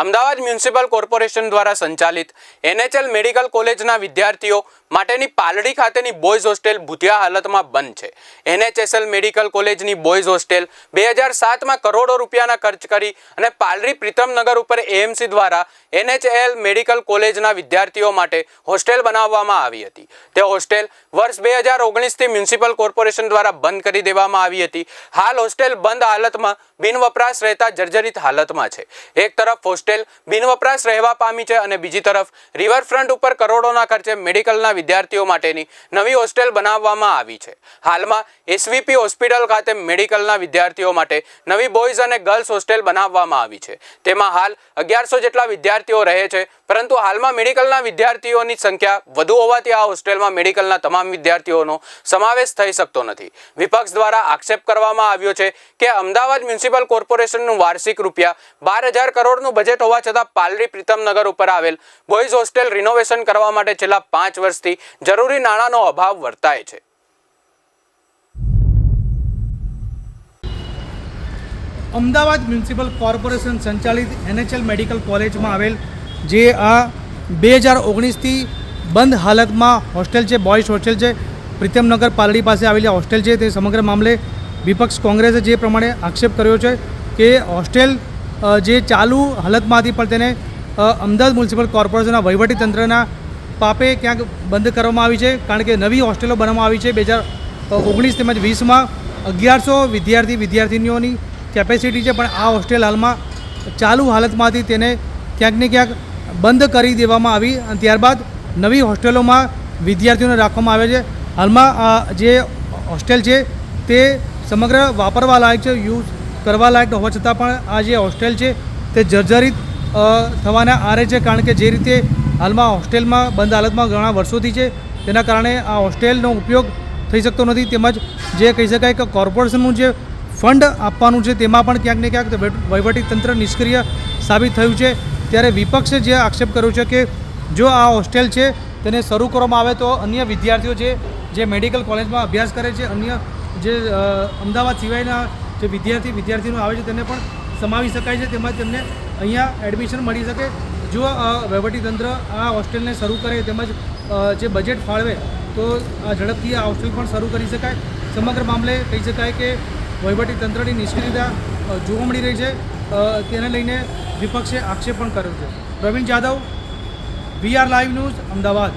Ahmedabad municipal corporation દ્વારા સંચાલિત NHL medical કોલેજના વિદ્યાર્થીઓ માટેની પાલડી ખાતેની બોયઝ હોસ્ટેલ ભૂતિયા હાલતમાં બંધ છે. એનએચએસએલ મેડિકલ કોલેજની બોયઝ હોસ્ટેલ બે હજાર સાતમાં કરોડો રૂપિયાના ખર્ચ કરી અને પાલડી પ્રીતમનગર ઉપર એએમસી દ્વારા એનએચએલ મેડિકલ કોલેજના વિદ્યાર્થીઓ માટે હોસ્ટેલ બનાવવામાં આવી હતી. તે હોસ્ટેલ વર્ષ બે હજાર ઓગણીસથી મ્યુનિસિપલ કોર્પોરેશન દ્વારા બંધ કરી દેવામાં આવી હતી. હાલ હોસ્ટેલ બંધ હાલતમાં બિનવપરાશ રહેતા જર્જરિત હાલતમાં છે. એક તરફ હોસ્ટેલ બિનવપરાશ રહેવા પામી છે અને બીજી તરફ રિવરફ્રન્ટ ઉપર કરોડોના ખર્ચે મેડિકલના વિદ્યાર્થીઓ માટેની નવી હોસ્ટેલ બનાવવામાં આવી છે. હાલમાં એસવીપી હોસ્પિટલ ખાતે મેડિકલના વિદ્યાર્થીઓ માટે નવી બોયઝ અને ગર્લ્સ હોસ્ટેલ બનાવવામાં આવી છે. તેમાં હાલ અગિયારસો જેટલા વિદ્યાર્થીઓ રહે છે પરંતુ હાલમાં મેડિકલના વિદ્યાર્થીઓની સંખ્યા વધુ હોવાથી આ હોસ્ટેલમાં મેડિકલના તમામ વિદ્યાર્થીઓનો સમાવેશ થઈ શકતો નથી. વિપક્ષ દ્વારા આક્ષેપ કરવામાં આવ્યો છે કે અમદાવાદ મ્યુનિસિપલ કોર્પોરેશનનું વાર્ષિક રૂપિયા બાર હજાર કરોડનું બજેટ હોવા છતાં પાલડી પ્રીતમનગર ઉપર આવેલ બોયઝ હોસ્ટેલ રિનોવેશન કરવા માટે છેલ્લા પાંચ વર્ષથી જરૂરી નાણાંનો અભાવ વર્તાય છે. અમદાવાદ મ્યુનિસિપલ કોર્પોરેશન સંચાલિત એનએચએલ મેડિકલ કોલેજમાં આવેલ જે આ બે હજાર ઓગણીસથી બંધ હાલતમાં હોસ્ટેલ છે બોયઝ હોસ્ટેલ છે. પ્રીતમનગર પાલડી પાસે આવેલી હોસ્ટેલ છે. તે સમગ્ર મામલે વિપક્ષ કોંગ્રેસે જે પ્રમાણે આક્ષેપ કર્યો છે કે હોસ્ટેલ જે ચાલુ હાલતમાં હતી પણ તેને અમદાવાદ મ્યુનિસિપલ કોર્પોરેશનના વહીવટીતંત્રના પાપે ક્યાંક બંધ કરવામાં આવી છે. કારણ કે નવી હોસ્ટેલો બનાવવામાં આવી છે. બે હજાર ઓગણીસ તેમજ વીસમાં અગિયારસો વિદ્યાર્થી વિદ્યાર્થીનીઓની કેપેસિટી છે. પણ આ હોસ્ટેલ હાલમાં ચાલુ હાલતમાંથી તેને ક્યાંક ને ક્યાંક બંધ કરી દેવામાં આવી અને ત્યારબાદ નવી હોસ્ટેલોમાં વિદ્યાર્થીઓને રાખવામાં આવે છે. હાલમાં જે હોસ્ટેલ છે તે સમગ્ર વાપરવા લાયક છે, યુઝ કરવા લાયક હોવા છતાં પણ આ જે હોસ્ટેલ છે તે જર્જરિત થવાના આરે છે કારણ કે જે રીતે હાલમાં હોસ્ટેલમાં બંધ હાલતમાં ઘણા વર્ષોથી છે તેના કારણે આ હોસ્ટેલનો ઉપયોગ થઈ શકતો નથી. તેમજ જે કહી શકાય કે કોર્પોરેશનનું જે ફંડ આપવાનું છે તેમાં પણ ક્યાંક ને ક્યાંક વહીવટી તંત્ર નિષ્ક્રિય સાબિત થયું છે. ત્યારે વિપક્ષે જે આક્ષેપ કર્યો છે કે જો આ હોસ્ટેલ છે તેને શરૂ કરવામાં આવે તો અન્ય વિદ્યાર્થીઓ છે જે મેડિકલ કોલેજમાં અભ્યાસ કરે છે અન્ય જે અમદાવાદ સિવાયના જે વિદ્યાર્થી વિદ્યાર્થીઓ આવે છે તેને પણ સમાવી શકાય છે તેમજ તેમને અહીંયા એડમિશન મળી શકે. જો વહીવટી વહીવટીતંત્ર આ હોસ્ટેલને શરૂ કરે તેમજ જે બજેટ ફાળવે તો આ ઝડપથી આ હોસ્ટેલ પણ શરૂ કરી શકાય. સમગ્ર મામલે કહી શકાય કે વહીવટીતંત્રની નિષ્ક્રિયતા અ, જોવા મળી રહી છે. તેને લઈને વિપક્ષે આક્ષેપ પણ કર્યો છે. Pravin Jadav V R live news Ahmedabad.